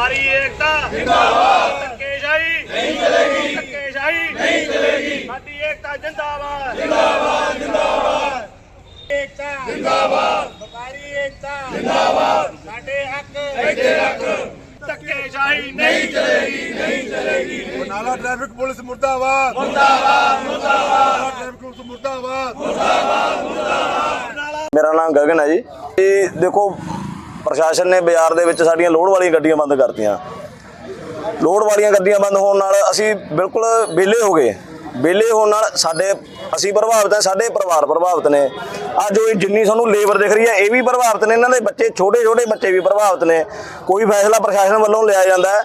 ਵਪਾਰੀ ਏਕਤਾ ਜਿੰਦਾਬਾਦ। ਧੱਕੇਸ਼ਾਹੀ। ਨਹੀਂ ਚਲੇਗੀ। ਧੱਕੇਸ਼ਾਹੀ। ਨਹੀਂ ਚਲੇਗੀ। ਸਾਡੀ ਏਕਤਾ ਜਿੰਦਾਬਾਦ। ਜਿੰਦਾਬਾਦ ਜਿੰਦਾਬਾਦ। ਏਕਤਾ। ਜਿੰਦਾਬਾਦ। ਵਪਾਰੀ ਏਕਤਾ। ਜਿੰਦਾਬਾਦ। ਸਾਡੇ ਹੱਕ। ਇੱਥੇ ਰੱਖ ਧੱਕੇਸ਼ਾਹੀ ਨਹੀਂ ਚਲੇਗੀ ਨਹੀਂ ਚਲੇਗੀ। ਬਰਨਾਲਾ ਟ੍ਰੈਫਿਕ ਪੁਲਿਸ ਮੁਰਦਾਬਾਦ। ਮੁਰਦਾਬਾਦ ਮੁਰਦਾਬਾਦ। ਟ੍ਰੈਫਿਕ ਪੁਲਿਸ ਮੁਰਦਾਬਾਦ। ਮੇਰਾ ਨਾਮ ਗਗਨ ਹੈ ਜੀ। ਇਹ ਦੇਖੋ ਪ੍ਰਸ਼ਾਸਨ ਨੇ ਬਾਜ਼ਾਰ ਦੇ ਵਿੱਚ ਸਾਡੀਆਂ ਲੋਡ ਵਾਲੀਆਂ ਗੱਡੀਆਂ ਬੰਦ ਕਰਤੀਆਂ। ਲੋਡ ਵਾਲੀਆਂ ਗੱਡੀਆਂ ਬੰਦ ਹੋਣ ਨਾਲ ਅਸੀਂ ਬਿਲਕੁਲ ਵਿਹਲੇ ਹੋ ਗਏ। ਵਿਹਲੇ ਹੋਣ ਨਾਲ ਸਾਡੇ, ਅਸੀਂ ਪ੍ਰਭਾਵਿਤ ਹਾਂ, ਸਾਡੇ ਪਰਿਵਾਰ ਪ੍ਰਭਾਵਿਤ ਨੇ। ਅੱਜ ਜੋ ਇਹ ਜਿੰਨੀ ਸਾਨੂੰ ਲੇਬਰ ਦਿਖ ਰਹੀ ਹੈ, ਇਹ ਵੀ ਪ੍ਰਭਾਵਿਤ ਨੇ। ਇਹਨਾਂ ਦੇ ਬੱਚੇ ਛੋਟੇ ਛੋਟੇ ਬੱਚੇ ਵੀ ਪ੍ਰਭਾਵਿਤ ਨੇ। ਕੋਈ ਫੈਸਲਾ ਪ੍ਰਸ਼ਾਸਨ ਵੱਲੋਂ ਲਿਆ ਜਾਂਦਾ ਹੈ,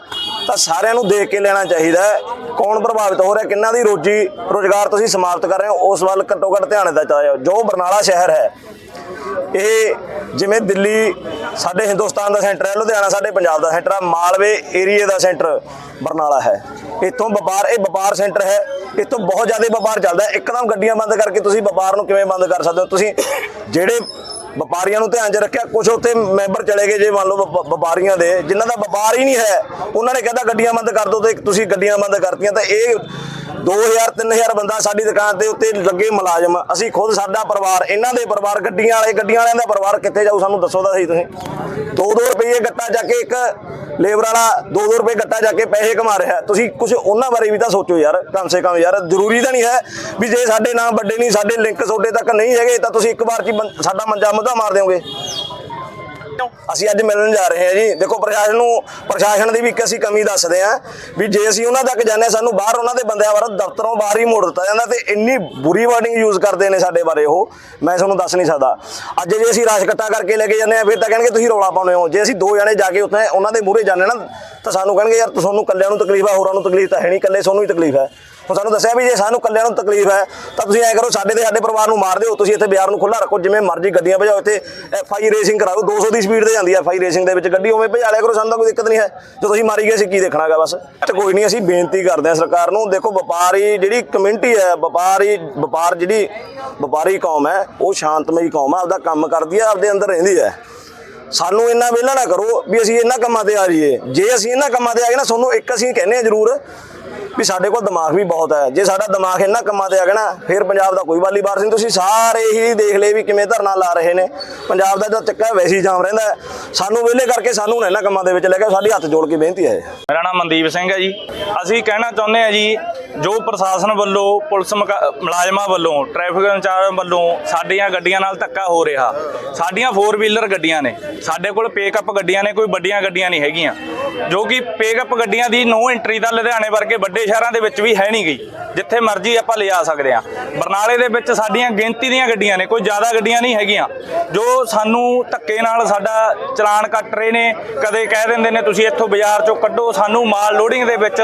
ਤਾਂ ਸਾਰਿਆਂ ਨੂੰ ਦੇਖ ਕੇ ਲੈਣਾ ਚਾਹੀਦਾ ਕੌਣ ਪ੍ਰਭਾਵਿਤ ਹੋ ਰਿਹਾ, ਕਿੰਨਾ ਦੀ ਰੋਜੀ, ਰੋਜ਼ਗਾਰ ਤੁਸੀਂ ਸਮਾਪਤ ਕਰ ਰਹੇ ਹੋ, ਉਸ ਵੱਲ ਘੱਟੋ ਘੱਟ ਧਿਆਨ ਦਿੱਤਾ ਜਾਓ ਜੋ ਬਰਨਾਲਾ ਸ਼ਹਿਰ ਹੈ ਇਹ ਜਿਵੇਂ ਦਿੱਲੀ, ਸਾਡੇ ਹਿੰਦੁਸਤਾਨ ਦਾ ਸੈਂਟਰ ਹੈ, ਲੁਧਿਆਣਾ ਸਾਡੇ ਪੰਜਾਬ ਦਾ ਸੈਂਟਰ ਹੈ, ਮਾਲਵੇ ਏਰੀਏ ਦਾ ਸੈਂਟਰ ਬਰਨਾਲਾ ਹੈ। ਇੱਥੋਂ ਵਪਾਰ, ਇਹ ਵਪਾਰ ਸੈਂਟਰ ਹੈ। ਇੱਥੋਂ ਬਹੁਤ ਜ਼ਿਆਦਾ ਵਪਾਰ ਚੱਲਦਾ ਹੈ। ਇੱਕਦਮ ਗੱਡੀਆਂ ਬੰਦ ਕਰਕੇ ਤੁਸੀਂ ਵਪਾਰ ਨੂੰ ਕਿਵੇਂ ਬੰਦ ਕਰ ਸਕਦੇ ਹੋ? ਤੁਸੀਂ ਜਿਹੜੇ ਵਪਾਰੀਆਂ ਨੂੰ ਧਿਆਨ 'ਚ ਰੱਖਿਆ ਕੁਝ ਉੱਥੇ ਮੈਂਬਰ ਚਲੇ ਗਏ, ਜੇ ਮੰਨ ਲਓ ਵਪ- ਵਪਾਰੀਆਂ ਦੇ, ਜਿਨ੍ਹਾਂ ਦਾ ਵਪਾਰ ਹੀ ਨਹੀਂ ਹੈ, ਉਹਨਾਂ ਨੇ ਕਹਿੰਦਾ ਗੱਡੀਆਂ ਬੰਦ ਕਰ ਦਿਓ ਤੇ ਤੁਸੀਂ ਗੱਡੀਆਂ ਬੰਦ ਕਰਤੀਆਂ, ਤਾਂ ਇਹ 2000 3000 ਬੰਦਾ ਸਾਡੀ ਦੁਕਾਨ ਤੇ ਉੱਤੇ ਲੱਗੇ ਮੁਲਾਜ਼ਮ। ਅਸੀਂ ਖੁਦ ਸਾਡਾ ਪਰਿਵਾਰ, ਇਹਨਾਂ ਦੇ ਪਰਿਵਾਰ, ਗੱਡੀਆਂ ਵਾਲੇ, ਗੱਡੀਆਂ ਵਾਲਿਆਂ ਦਾ ਪਰਿਵਾਰ ਕਿੱਥੇ ਜਾਊ, ਸਾਨੂੰ ਦੱਸੋ ਤਾਂ ਸਹੀ ਤੁਸੀਂ। 2-2 ਰੁਪਏ ਗੱਟਾ ਜਾ ਕੇ ਇੱਕ ਲੇਬਰ ਵਾਲਾ 2-2 ਰੁਪਏ ਗੱਟਾ ਜਾ ਕੇ ਪੈਸੇ ਕਮਾ ਰਿਹਾ ਤੁਸੀਂ ਕੁਝ ਉਹਨਾਂ ਬਾਰੇ ਵੀ ਤਾਂ ਸੋਚੋ ਯਾਰ, ਕਮ ਸੇ ਕਮ ਯਾਰ, ਜ਼ਰੂਰੀ ਤਾਂ ਨਹੀਂ ਹੈ ਵੀ ਜੇ ਸਾਡੇ ਨਾਮ ਵੱਡੇ ਨਹੀਂ, ਸਾਡੇ ਲਿੰਕ ਤੁਹਾਡੇ ਤੱਕ ਨਹੀਂ ਹੈਗੇ, ਤਾਂ ਤੁਸੀਂ ਇੱਕ ਵਾਰ ਚ ਸਾਡਾ ਮੰਜਾ ਮੁੱਦਾ ਮਾਰ ਦਿਓਗੇ। ਅਸੀਂ ਅੱਜ ਮਿਲਣ ਜਾ ਰਹੇ ਹਾਂ ਜੀ। ਦੇਖੋ, ਪ੍ਰਸ਼ਾਸਨ ਨੂੰ ਪ੍ਰਸ਼ਾਸਨ ਦੀ ਵੀ ਇੱਕ ਅਸੀਂ ਕਮੀ ਦੱਸਦੇ ਹਾਂ ਵੀ ਜੇ ਅਸੀਂ ਉਹਨਾਂ ਤੱਕ ਜਾਂਦੇ ਹਾਂ, ਸਾਨੂੰ ਬਾਹਰ ਉਹਨਾਂ ਦੇ ਬੰਦਿਆਂ ਬਾਰੇ ਦਫ਼ਤਰੋਂ ਬਾਹਰ ਹੀ ਮੋੜ ਦਿੱਤਾ ਜਾਂਦਾ ਤੇ ਇੰਨੀ ਬੁਰੀ ਵਰਡਿੰਗ ਯੂਜ਼ ਕਰਦੇ ਨੇ ਸਾਡੇ ਬਾਰੇ ਉਹ। ਮੈਂ ਤੁਹਾਨੂੰ ਦੱਸ ਨਹੀਂ ਸਕਦਾ। ਅੱਜ ਜੇ ਅਸੀਂ ਰਾਸ਼ ਇਕੱਠਾ ਕਰਕੇ ਲੈ ਕੇ ਜਾਂਦੇ ਹਾਂ, ਫਿਰ ਤਾਂ ਕਹਿਣਗੇ ਤੁਸੀਂ ਰੌਲਾ ਪਾਉਂਦੇ ਹੋ। ਜੇ ਅਸੀਂ ਦੋ ਜਣੇ ਜਾ ਕੇ ਉੱਥੇ ਉਹਨਾਂ ਦੇ ਮੂਹਰੇ ਜਾਂਦੇ ਨਾ, ਤਾਂ ਸਾਨੂੰ ਕਹਿਣਗੇ, ਯਾਰ, ਤੁਹਾਨੂੰ ਕੱਲਿਆਂ ਨੂੰ ਤਕਲੀਫ ਹੈ ਹੋਰਾਂ ਨੂੰ ਤਕਲੀਫ ਤਾਂ ਹੈ ਨਹੀਂ ਕੱਲੇ ਤੁਹਾਨੂੰ ਹੀ ਤਕਲੀਫ ਹੈ। ਹੁਣ ਸਾਨੂੰ ਦੱਸਿਆ ਵੀ ਜੇ ਸਾਨੂੰ ਕੱਲਿਆਂ ਨੂੰ ਤਕਲੀਫ ਹੈ, ਤਾਂ ਤੁਸੀਂ ਐ ਕਰੋ, ਸਾਡੇ ਤੇ ਸਾਡੇ ਪਰਿਵਾਰ ਨੂੰ ਮਾਰ ਦਿਓ, ਤੁਸੀਂ ਇੱਥੇ ਬਾਜ਼ਾਰ ਨੂੰ ਖੁੱਲਾ ਰੱਖੋ, ਜਿਵੇਂ ਮਰਜ਼ੀ ਗੱਡੀਆਂ ਭਜਾਓ, ਇੱਥੇ ਐਫ ਆਈ ਰੇਸਿੰਗ ਕਰਾਓ 200 ਦੀ ਸਪੀਡ ਤੇ ਜਾਂਦੀ ਹੈ ਐਫ ਆਈ ਰੇਸਿੰਗ ਦੇ ਵਿੱਚ ਗੱਡੀ, ਉਵੇਂ ਭਜਾ ਲਿਆ ਕਰੋ, ਸਾਨੂੰ ਤਾਂ ਕੋਈ ਦਿੱਕਤ ਨਹੀਂ ਹੈ। ਜੋ ਤੁਸੀਂ ਮਾਰੀ ਗਏ, ਅਸੀਂ ਕੀ ਦੇਖਣਾਗਾ ਬਸ? ਤੇ ਕੋਈ ਨਹੀਂ, ਅਸੀਂ ਬੇਨਤੀ ਕਰਦੇ ਹਾਂ ਸਰਕਾਰ ਨੂੰ, ਦੇਖੋ ਵਪਾਰੀ ਜਿਹੜੀ ਕਮਿਊਨਿਟੀ ਹੈ, ਵਪਾਰੀ, ਵਪਾਰ ਜਿਹੜੀ ਵਪਾਰੀ ਕੌਮ ਹੈ, ਉਹ ਸ਼ਾਂਤਮਈ ਕੌਮ ਹੈ, ਆਪਦਾ ਕੰਮ ਕਰਦੀ ਹੈ, ਆਪਦੇ ਅੰਦਰ ਰਹਿੰਦੀ ਹੈ। ਸਾਨੂੰ ਇੰਨਾ ਵਿਹਲਾ ਨਾ ਕਰੋ ਵੀ ਅਸੀਂ ਇਹਨਾਂ ਕੰਮਾਂ ਤੇ ਆ ਜਾਈਏ। ਜੇ ਅਸੀਂ ਇਹਨਾਂ ਕੰਮਾਂ ਤੇ ਆ ਗਏ ਨਾ, ਤੁਹਾਨੂੰ ਇੱਕ ਅਸੀਂ ਕਹਿੰਦੇ ਆ ਜ਼ਰੂਰ ਵੀ ਸਾਡੇ ਕੋਲ ਦਿਮਾਗ ਵੀ ਬਹੁਤ ਹੈ। ਜੇ ਸਾਡਾ ਦਿਮਾਗ ਇਹਨਾਂ ਕੰਮਾਂ ਤੇ ਆ ਗਿਆ ਨਾ, ਫਿਰ ਪੰਜਾਬ ਦਾ ਕੋਈ ਵਾਲੀ ਬਾਰ ਨਹੀਂ। ਤੁਸੀਂ ਸਾਰੇ ਹੀ ਦੇਖ ਲਏ ਵੀ ਕਿਵੇਂ ਧਰਨਾ ਲਾ ਰਹੇ ਨੇ। ਪੰਜਾਬ ਦਾ ਜੋ ਚੱਕਾ ਵੈਸੀ ਜਾਮ ਰਹਿੰਦਾ ਸਾਨੂੰ ਵਿਹਲੇ ਕਰਕੇ ਸਾਨੂੰ ਨਾ ਇਹਨਾਂ ਕੰਮਾਂ ਦੇ ਵਿੱਚ ਲੈ ਕੇ ਸਾਡੀ ਹੱਥ ਜੋੜ ਕੇ ਬੇਨਤੀ ਹੈ। ਮੇਰਾ ਨਾਮ ਮਨਦੀਪ ਸਿੰਘ ਹੈ ਜੀ। ਅਸੀਂ ਕਹਿਣਾ ਚਾਹੁੰਦੇ ਹਾਂ ਜੀ, ਜੋ ਪ੍ਰਸ਼ਾਸਨ ਵੱਲੋਂ, ਪੁਲਿਸ ਮੁਕਾ- ਮੁਲਾਜ਼ਮਾਂ ਵੱਲੋਂ, ਟ੍ਰੈਫਿਕ ਇੰਚਾਰਜ ਵੱਲੋਂ ਸਾਡੀਆਂ ਗੱਡੀਆਂ ਨਾਲ ਧੱਕਾ ਹੋ ਰਿਹਾ। ਸਾਡੀਆਂ 4 ਵੀਲਰ ਗੱਡੀਆਂ ਨੇ। ਸਾਡੇ ਕੋਲ ਪੇਕਅਪ ਗੱਡੀਆਂ ਨੇ, ਕੋਈ ਵੱਡੀਆਂ ਗੱਡੀਆਂ ਨਹੀਂ ਹੈਗੀਆਂ। ਜੋ ਕਿ ਪੇਕਅਪ ਗੱਡੀਆਂ ਦੀ ਨੋ ਐਂਟਰੀ ਦਾ ਲੁਧਿਆਣੇ ਵਰਗੇ ਵੱਡੇ ਸ਼ਹਿਰਾਂ ਦੇ ਵਿੱਚ ਵੀ ਹੈ ਨਹੀਂ ਗਈ, ਜਿੱਥੇ ਮਰਜ਼ੀ ਆਪਾਂ ਲਿਜਾ ਸਕਦੇ ਆ ਬਰਨਾਲੇ ਦੇ ਵਿੱਚ ਸਾਡੀਆਂ ਗਿਣਤੀ ਦੀਆਂ ਗੱਡੀਆਂ ਨੇ, ਕੋਈ ਜ਼ਿਆਦਾ ਗੱਡੀਆਂ ਨਹੀਂ ਹੈਗੀਆਂ। ਜੋ ਸਾਨੂੰ ਧੱਕੇ ਨਾਲ ਸਾਡਾ ਚਲਾਨ ਕੱਟ ਰਹੇ ਨੇ, ਕਦੇ ਕਹਿ ਦਿੰਦੇ ਨੇ, ਤੁਸੀਂ ਇੱਥੋਂ ਬਾਜ਼ਾਰ ਚੋਂ ਕੱਢੋ। ਸਾਨੂੰ ਮਾਲ ਲੋਡਿੰਗ ਦੇ ਵਿੱਚ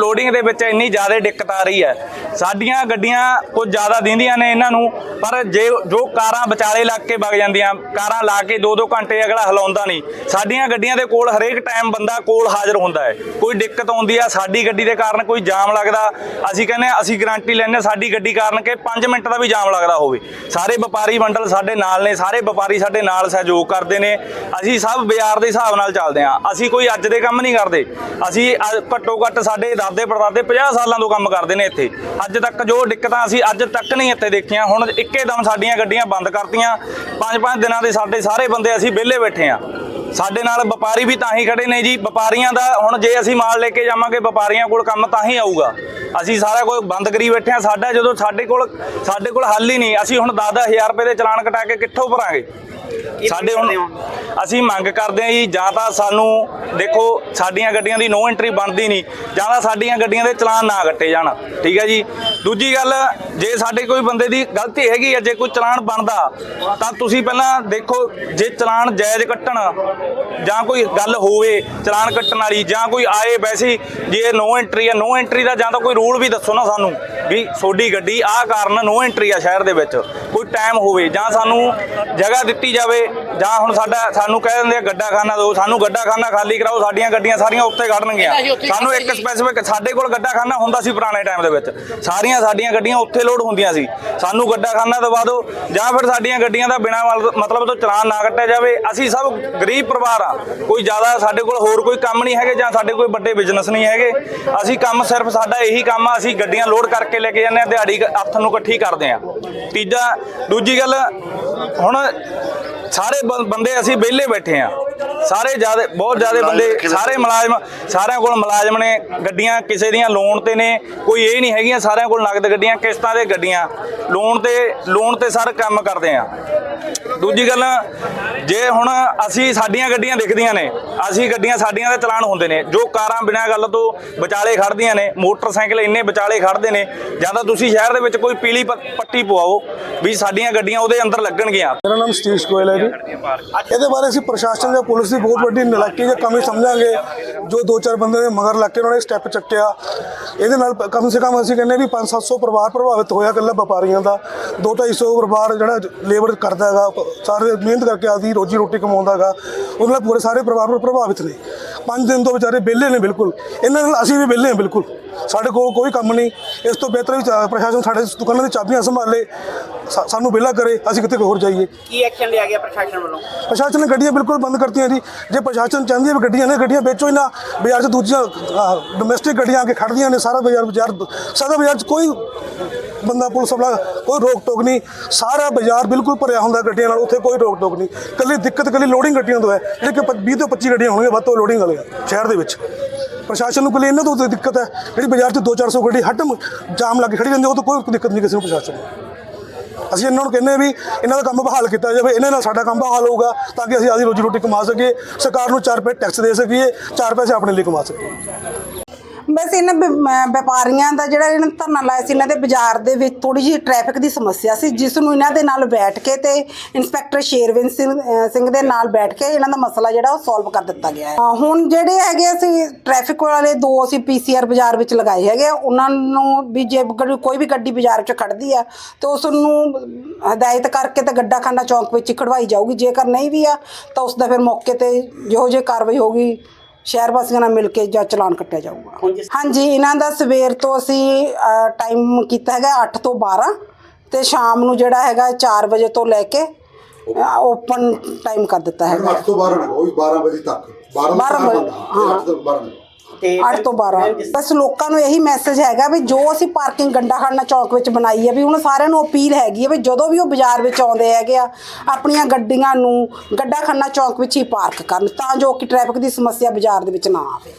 ਲੋਡਿੰਗ ਦੇ ਵਿੱਚ ਇੰਨੀ ਜ਼ਿਆਦਾ ਦਿੱਕਤ ਆ ਰਹੀ ਹੈ। ਸਾਡੀਆਂ ਗੱਡੀਆਂ ਕੁਝ ਜ਼ਿਆਦਾ ਦਿੰਦੀਆਂ ਨੇ ਇਹਨਾਂ ਨੂੰ, ਪਰ ਜੇ ਜੋ ਕਾਰਾਂ ਵਿਚਾਲੇ ਲੱਗ ਕੇ ਵਗ ਜਾਂਦੀਆਂ, ਕਾਰਾਂ ਲਾ ਕੇ 2-2 ਘੰਟੇ ਅਗਲਾ ਹਲਾਉਂਦਾ ਨਹੀਂ। ਸਾਡੀਆਂ ਗੱਡੀਆਂ ਦੇ ਕੋਲ ਹਰੇਕ ਟਾਈਮ ਬੰਦਾ ਕੋਲ ਹਾਜ਼ਰ ਹੁੰਦਾ ਹੈ। ਕੋਈ ਦਿੱਕਤ ਆਉਂਦੀ ਆ ਸਾਡੀ ਗੱਡੀ ਦੇ ਕਾਰਨ ਕੋਈ ਜਾਮ ਲੱਗਦਾ ਅਸੀਂ ਕਹਿੰਦੇ ਹਾਂ, ਅਸੀਂ ਗਾਰੰਟੀ ਲੈਂਦੇ ਹਾਂ ਸਾਡੀ ਗੱਡੀ ਕਾਰਨ ਕਿ 5 ਮਿੰਟ ਦਾ ਵੀ ਜਾਮ ਲੱਗਦਾ ਹੋਵੇ। ਸਾਰੇ ਵਪਾਰੀ ਮੰਡਲ ਸਾਡੇ ਨਾਲ ਨੇ ਸਾਰੇ ਵਪਾਰੀ ਸਾਡੇ ਨਾਲ ਸਹਿਯੋਗ ਕਰਦੇ ਨੇ। ਅਸੀਂ ਸਭ ਬਾਜ਼ਾਰ ਦੇ ਹਿਸਾਬ ਨਾਲ ਚੱਲਦੇ ਹਾਂ। ਅਸੀਂ ਕੋਈ ਅੱਜ ਦੇ ਕੰਮ ਨਹੀਂ ਕਰਦੇ। ਅਸੀਂ ਅ- ਘੱਟੋ ਘੱਟ ਸਾਡੇ ਦਾਦੇ ਪੜਦਾਦੇ 50 ਸਾਲਾਂ ਤੋਂ ਕੰਮ ਕਰਦੇ ਨੇ ਇੱਥੇ। ਅੱਜ ਤੱਕ ਜੋ ਦਿੱਕਤਾਂ ਅਸੀਂ ਅੱਜ ਤੱਕ ਨਹੀਂ ਇੱਥੇ ਦੇਖੀਆਂ। ਹੁਣ ਇੱਕੇ ਦਮ ਸਾਡੀਆਂ ਗੱਡੀਆਂ ਬੰਦ ਕਰਤੀਆਂ। ਪੰਜ ਪੰਜ ਦਿਨਾਂ ਦੇ ਸਾਡੇ ਸਾਰੇ ਬੰਦੇ ਅਸੀਂ ਵਿਹਲੇ ਬੈਠੇ ਆ ਸਾਡੇ ਨਾਲ ਵਪਾਰੀ ਵੀ ਤਾਂ ਹੀ ਖੜੇ ਨੇ ਜੀ। ਵਪਾਰੀਆਂ ਦਾ ਹੁਣ ਜੇ ਅਸੀਂ ਮਾਲ ਲੈ ਕੇ ਜਾਵਾਂਗੇ ਵਪਾਰੀਆਂ ਕੋਲ ਕੰਮ ਤਾਂ ਹੀ ਆਊਗਾ। ਅਸੀਂ ਸਾਰਾ ਕੁਝ ਬੰਦ ਕਰੀ ਬੈਠੇ ਆ ਸਾਡਾ ਜਦੋਂ ਸਾਡੇ ਕੋਲ ਸਾਡੇ ਕੋਲ ਹੱਲ ਹੀ ਨਹੀਂ। ਅਸੀਂ ਹੁਣ 10-10000 ਰੁਪਏ ਦੇ ਚਲਾਨ ਕਟਾ ਕੇ ਕਿੱਥੋਂ ਭਰਾਂਗੇ? ਸਾਡੇ ਹੁਣ ਅਸੀਂ ਮੰਗ ਕਰਦੇ ਹਾਂ ਜੀ ਜਾਂ ਤਾਂ ਸਾਨੂੰ ਦੇਖੋ ਸਾਡੀਆਂ ਗੱਡੀਆਂ ਦੀ ਨੋ ਐਂਟਰੀ ਬਣਦੀ ਨਹੀਂ। ਜਾਂ ਤਾਂ ਸਾਡੀਆਂ ਗੱਡੀਆਂ ਦੇ ਚਲਾਨ ਨਾ ਕੱਟੇ ਜਾਣ। ਠੀਕ ਹੈ ਜੀ? ਦੂਜੀ ਗੱਲ ਜੇ ਸਾਡੇ ਕੋਈ ਬੰਦੇ ਦੀ ਗਲਤੀ ਹੈਗੀ ਹੈ ਜੇ ਕੋਈ ਚਲਾਨ ਬਣਦਾ, ਤਾਂ ਤੁਸੀਂ ਪਹਿਲਾਂ ਦੇਖੋ ਜੇ ਚਲਾਨ ਜਾਇਜ਼ ਕੱਟਣ, ਜਾਂ ਕੋਈ ਗੱਲ ਹੋਵੇ ਚਲਾਨ ਕੱਟਣ ਵਾਲੀ, ਜਾਂ ਕੋਈ ਆਏ ਵੈਸੇ, ਜੇ ਨੋ ਐਂਟਰੀ ਹੈ ਨੋ ਐਂਟਰੀ ਦਾ ਜਾਂ ਤਾਂ ਕੋਈ ਰੂਲ ਵੀ ਦੱਸੋ ਨਾ ਸਾਨੂੰ ਵੀ ਤੁਹਾਡੀ ਗੱਡੀ ਆਹ ਕਾਰਨ ਨੋ ਐਂਟਰੀ ਆ ਸ਼ਹਿਰ ਦੇ ਵਿੱਚ। ਕੋਈ ਟਾਈਮ ਹੋਵੇ ਜਾਂ ਸਾਨੂੰ ਜਗ੍ਹਾ ਦਿੱਤੀ ਜਾਵੇ ਜਾਂ ਹੁਣ ਸਾਡਾ ਸਾਨੂੰ ਕਹਿ ਦਿੰਦੇ ਆ ਗੱਡਾ ਖਾਨਾ ਦਿਓ ਸਾਨੂੰ ਗੱਡਾ ਖਾਨਾ ਖਾਲੀ ਕਰਾਓ ਸਾਡੀਆਂ ਗੱਡੀਆਂ ਸਾਰੀਆਂ ਉੱਥੇ ਖੜਨਗੀਆਂ ਸਾਨੂੰ ਇੱਕ ਸਪੈਸੀਫਿਕ ਸਾਡੇ ਕੋਲ ਗੱਡਾ ਖਾਨਾ ਹੁੰਦਾ ਸੀ ਪੁਰਾਣੇ ਟਾਈਮ ਦੇ ਵਿੱਚ। ਸਾਰੀਆਂ ਸਾਡੀਆਂ ਗੱਡੀਆਂ ਉੱਥੇ ਲੋਡ ਹੁੰਦੀਆਂ ਸੀ। ਸਾਨੂੰ ਗੱਡਾ ਖਾਨਾ ਦਵਾ ਦਿਓ ਜਾਂ ਫਿਰ ਸਾਡੀਆਂ ਗੱਡੀਆਂ ਦਾ ਬਿਨਾਂ ਮਤਲਬ ਤੋਂ ਚਲਾਨ ਨਾ ਕੱਟਿਆ ਜਾਵੇ। ਅਸੀਂ ਸਭ ਗਰੀਬ ਪਰਿਵਾਰ ਆ। ਕੋਈ ਜ਼ਿਆਦਾ ਸਾਡੇ ਕੋਲ ਹੋਰ ਕੋਈ ਕੰਮ ਨਹੀਂ ਹੈਗੇ ਜਾਂ ਸਾਡੇ ਕੋਈ ਵੱਡੇ ਬਿਜ਼ਨਸ ਨਹੀਂ ਹੈਗੇ। ਅਸੀਂ ਕੰਮ ਸਿਰਫ ਸਾਡਾ ਇਹੀ ਕੰਮ ਆ ਅਸੀਂ ਗੱਡੀਆਂ ਲੋਡ ਕਰਕੇ ਲੈ ਕੇ ਜਾਂਦੇ ਆ ਦਿਹਾੜੀ ਹੱਥ ਨੂੰ ਇਕੱਠੀ ਕਰਦੇ ਆ। ਤੀਜਾ ਦੂਜੀ ਗੱਲ ਹੁਣ ਸਾਰੇ ਬੰਦੇ ਅਸੀਂ ਵਿਹਲੇ ਬੈਠੇ ਆ ਸਾਰੇ ਜਿਆਦੇ ਬਹੁਤ ਜਿਆਦੇ ਬੰਦੇ ਸਾਰੇ ਮੁਲਾਜ਼ਮ ਸਾਰਿਆਂ ਕੋਲ ਮੁਲਾਜ਼ਮ ਨੇ ਗੱਡੀਆਂ ਕਿਸੇ ਦੀਆਂ ਲੋਨ ਤੇ ਨੇ ਕੋਈ ਇਹ ਨਹੀਂ ਹੈਗੀਆਂ ਸਾਰਿਆਂ ਕੋਲ ਨਗਦ ਗੱਡੀਆਂ ਕਿਸ਼ਤਾਂ ਦੇ ਗੱਡੀਆਂ। ਲੋਨ ਤੇ ਲੋਨ ਤੇ ਸਰ ਕੰਮ ਕਰਦੇ ਆ। ਦੂਜੀ ਗੱਲ ਜੇ ਹੁਣ ਅਸੀਂ ਸਾਡੀਆਂ ਗੱਡੀਆਂ ਦਿਖਦੀਆਂ ਨੇ, ਅਸੀਂ ਗੱਡੀਆਂ ਸਾਡੀਆਂ ਦੇ ਚਲਾਨ ਹੁੰਦੇ ਨੇ, ਜੋ ਕਾਰਾਂ ਬਿਨਾਂ ਗੱਲ ਤੋਂ ਵਿਚਾਲੇ ਖੜਦੀਆਂ ਨੇ, ਮੋਟਰਸਾਈਕਲ ਇੰਨੇ ਵਿਚਾਲੇ ਖੜਦੇ ਨੇ, ਜਾਂ ਤਾਂ ਤੁਸੀਂ ਸ਼ਹਿਰ ਦੇ ਵਿੱਚ ਕੋਈ ਪੀਲੀ ਪ- ਪੱਟੀ ਪਵਾਓ ਵੀ ਸਾਡੀਆਂ ਗੱਡੀਆਂ ਉਹਦੇ ਅੰਦਰ ਲੱਗਣਗੀਆਂ। ਮੇਰਾ ਨਾਮ ਸਤੀਸ਼ ਗੋਇਲ ਹੈ ਜੀ। ਇਹਦੇ ਬਾਰੇ ਅਸੀਂ ਪ੍ਰਸ਼ਾਸਨ ਜਾਂ ਪੁਲਿਸ ਦੀ ਬਹੁਤ ਵੱਡੀ ਨਲਾਇਕੀ ਜਾਂ ਕਮੀ ਸਮਝਾਂਗੇ। ਜੋ ਦੋ ਚਾਰ ਬੰਦੇ ਦੇ ਮਗਰ ਲੱਗ ਕੇ ਉਹਨਾਂ ਨੇ ਸਟੈਪ ਚੱਕਿਆ। ਇਹਦੇ ਨਾਲ ਕਮ ਸੇ ਕਮ ਅਸੀਂ ਕਹਿੰਦੇ ਵੀ 5-700 ਪਰਿਵਾਰ ਪ੍ਰਭਾਵਿਤ ਹੋਇਆ ਇਕੱਲਾ ਵਪਾਰੀਆਂ ਦਾ। 2-250 ਪਰਿਵਾਰ ਜਿਹੜਾ ਲੇਬਰ ਕਰਦਾ ਹੈਗਾ, ਸਾਰੇ ਮਿਹਨਤ ਕਰਕੇ ਆਦੀ ਰੋਜੀ ਰੋਟੀ ਕਮਾਉਂਦਾ ਹੈਗਾ ਉਹਨਾਂ ਨਾਲ ਪੂਰੇ ਸਾਰੇ ਪਰਿਵਾਰ ਪ੍ਰਭਾਵਿਤ ਨੇ। ਪੰਜ ਦਿਨ ਤੋਂ ਵਿਚਾਰੇ ਵਿਹਲੇ ਨੇ ਬਿਲਕੁਲ। ਇਹਨਾਂ ਨਾਲ ਅਸੀਂ ਵੀ ਵਿਹਲੇ ਹਾਂ ਬਿਲਕੁਲ। ਸਾਡੇ ਕੋਲ ਕੋਈ ਕੰਮ ਨਹੀਂ। ਇਸ ਤੋਂ ਬਿਹਤਰ ਵੀ ਚਾ- ਪ੍ਰਸ਼ਾਸਨ ਸਾਡੇ ਦੁਕਾਨਾਂ ਦੀ ਚਾਬੀਆਂ ਸੰਭਾਲੇ ਸਾ- ਸਾਨੂੰ ਵਿਹਲਾ ਕਰੇ ਅਸੀਂ ਕਿਤੇ ਹੋਰ ਜਾਈਏ। ਕੀ ਐਕਸ਼ਨ ਲਿਆ ਗਿਆ ਪ੍ਰਸ਼ਾਸਨ ਵੱਲੋਂ? ਪ੍ਰਸ਼ਾਸਨ ਨੇ ਗੱਡੀਆਂ ਬਿਲਕੁਲ ਬੰਦ ਕਰਤੀਆਂ ਜੀ। ਜੇ ਪ੍ਰਸ਼ਾਸਨ ਚਾਹੁੰਦੀ ਹੈ ਵੀ ਗੱਡੀਆਂ ਨੇ ਗੱਡੀਆਂ ਵੇਚੋ ਹੀ ਨਾ ਬਾਜ਼ਾਰ 'ਚ ਦੂਜੀਆਂ ਡੋਮੈਸਟਿਕ ਗੱਡੀਆਂ ਆ ਕੇ ਖੜਦੀਆਂ ਨੇ ਸਾਰਾ ਬਾਜ਼ਾਰ ਬਾਜ਼ਾਰ ਸਾਰਾ ਬਾਜ਼ਾਰ 'ਚ ਕੋਈ ਬੰਦਾ ਪੁਲਿਸ ਵਾਲਾ ਕੋਈ ਰੋਕ ਟੋਕ ਨਹੀਂ। ਸਾਰਾ ਬਾਜ਼ਾਰ ਬਿਲਕੁਲ ਭਰਿਆ ਹੁੰਦਾ ਗੱਡੀਆਂ ਨਾਲ ਉੱਥੇ ਕੋਈ ਰੋਕ ਟੋਕ ਨਹੀਂ। ਕੱਲੀ ਦਿੱਕਤ ਕੱਲੀ ਲੋਡਿੰਗ ਗੱਡੀਆਂ ਤੋਂ ਹੈ। ਜਿਹੜੇ ਕਿ 20 ਤੋਂ 25 ਗੱਡੀਆਂ ਹੋਣਗੀਆਂ ਵੱਧ ਤੋਂ ਲੋਡਿੰਗ ਵਾਲੀਆਂ ਸ਼ਹਿਰ ਦੇ ਵਿੱਚ। ਪ੍ਰਸ਼ਾਸਨ ਨੂੰ ਕੱਲੀ ਇਹਨਾਂ ਤੋਂ ਤਾਂ ਦਿੱਕਤ ਹੈ। ਜਿਹੜੀ ਬਾਜ਼ਾਰ 'ਚ 2-400 ਗੱਡੀ ਹੱਟ ਜਾਮ ਲੱਗ ਕੇ ਖੜੀ ਰਹਿੰਦੀ, ਉਹ ਤੋਂ ਕੋਈ ਦਿੱਕਤ ਨਹੀਂ ਕਿਸੇ ਨੂੰ ਪ੍ਰਸ਼ਾਸਨ ਨੂੰ। ਅਸੀਂ ਇਹਨਾਂ ਨੂੰ ਕਹਿੰਦੇ ਹਾਂ ਵੀ ਇਹਨਾਂ ਦਾ ਕੰਮ ਬਹਾਲ ਕੀਤਾ ਜਾਵੇ, ਇਹਨਾਂ ਨਾਲ ਸਾਡਾ ਕੰਮ ਬਹਾਲ ਹੋਊਗਾ ਤਾਂ ਕਿ ਅਸੀਂ ਆਦੀ ਰੋਜੀ ਰੋਟੀ ਕਮਾ ਸਕੀਏ, ਸਰਕਾਰ ਨੂੰ 4 ਰੁਪਏ ਟੈਕਸ ਦੇ ਸਕੀਏ 4 ਪੈਸੇ ਆਪਣੇ ਲਈ ਕਮਾ ਸਕੀਏ। ਬਸ ਇਹਨਾਂ ਵ- ਮ- ਵਪਾਰੀਆਂ ਦਾ ਜਿਹੜਾ ਇਹਨਾਂ ਨੇ ਧਰਨਾ ਲਾਇਆ ਸੀ ਇਹਨਾਂ ਦੇ ਬਾਜ਼ਾਰ ਦੇ ਵਿੱਚ ਥੋੜੀ ਜਿਹੀ ਟ੍ਰੈਫਿਕ ਦੀ ਸਮੱਸਿਆ ਸੀ ਜਿਸ ਨੂੰ ਇਹਨਾਂ ਦੇ ਨਾਲ ਬੈਠ ਕੇ ਤੇ ਇੰਸਪੈਕਟਰ ਸ਼ੇਰਵਿੰਦ ਸਿੰਘ ਅ, ਸਿੰਘ ਦੇ ਨਾਲ ਬੈਠ ਕੇ ਇਹਨਾਂ ਦਾ ਮਸਲਾ ਜਿਹੜਾ ਉਹ ਸੋਲਵ ਕਰ ਦਿੱਤਾ ਗਿਆ ਹੈ। ਅ, ਹੁਣ ਜਿਹੜੇ ਹੈਗੇ ਅਸੀਂ ਟ੍ਰੈਫਿਕ ਵਾਲੇ ਦੋ ਅਸੀਂ ਪੀਸੀਆਰ ਬਾਜ਼ਾਰ ਵਿੱਚ ਲਗਾਏ ਹੈਗੇ ਆ, ਉਹਨਾਂ ਨੂੰ ਵੀ ਜੇ ਗੱਡੀ- ਕੋਈ ਵੀ ਗੱਡੀ ਬਾਜ਼ਾਰ 'ਚ ਖੜਦੀ ਆ ਤੇ ਉਸ ਨੂੰ ਹਦਾਇਤ ਕਰਕੇ ਤੇ ਗੱਡਾਖਾਨਾ ਚੌਂਕ ਵਿੱਚ ਹੀ ਖੜਵਾਈ ਜਾਊਗੀ ਜੇਕਰ ਨਹੀਂ ਵੀ ਆ ਤਾਂ ਉਸ ਦਾ ਫਿਰ ਮੌਕੇ ਤੇ ਜਿਹੋ ਜਿਹੀ ਕਾਰਵਾਈ ਹੋਊਗੀ। ਸ਼ਹਿਰ ਵਾਸੀਆਂ ਨਾਲ ਮਿਲ ਕੇ ਜਾਂ ਚਲਾਨ ਕੱਟਿਆ ਜਾਊਗਾ। ਹਾਂਜੀ। ਇਹਨਾਂ ਦਾ ਸਵੇਰ ਤੋਂ ਅਸੀਂ ਟਾਈਮ ਕੀਤਾ ਹੈਗਾ 8 ਤੋਂ 12 ਤੇ ਸ਼ਾਮ ਨੂੰ ਜਿਹੜਾ ਹੈਗਾ 4 ਵਜੇ ਤੋਂ ਲੈ ਕੇ ਓਪਨ ਟਾਈਮ ਕਰ ਦਿੱਤਾ ਹੈਗਾ। 8 ਤੋਂ 12 ਨਾ ਉਹ ਵੀ 12 ਵਜੇ ਤੱਕ। 12 ਬਾਰਾਂ ਤੋਂ ਵਜੇ, ਹਾਂ। 8 ਤੋਂ 12 ਤੇ 8 ਤੋਂ 12 ਬਸ ਲੋਕਾਂ ਨੂੰ ਇਹੀ ਮੈਸੇਜ ਹੈਗਾ ਵੀ ਜੋ ਅਸੀਂ ਪਾਰਕਿੰਗ ਗੰਡਾ ਖਾਨਾ ਚੌਕ ਵਿੱਚ ਬਣਾਈ ਹੈ ਵੀ ਹੁਣ ਸਾਰਿਆਂ ਨੂੰ ਅਪੀਲ ਹੈਗੀ ਹੈ ਵੀ ਜਦੋਂ ਵੀ ਉਹ ਬਾਜ਼ਾਰ ਵਿੱਚ ਆਉਂਦੇ ਹੈਗੇ ਆ ਆਪਣੀਆਂ ਗੱਡੀਆਂ ਨੂੰ ਗੱਡਾ ਖਾਨਾ ਚੌਕ ਵਿੱਚ ਹੀ ਪਾਰਕ ਕਰਨ ਤਾਂ ਜੋ ਕਿ ਟ੍ਰੈਫਿਕ ਦੀ ਸਮੱਸਿਆ ਬਾਜ਼ਾਰ ਦੇ ਵਿੱਚ ਨਾ ਆਵੇ।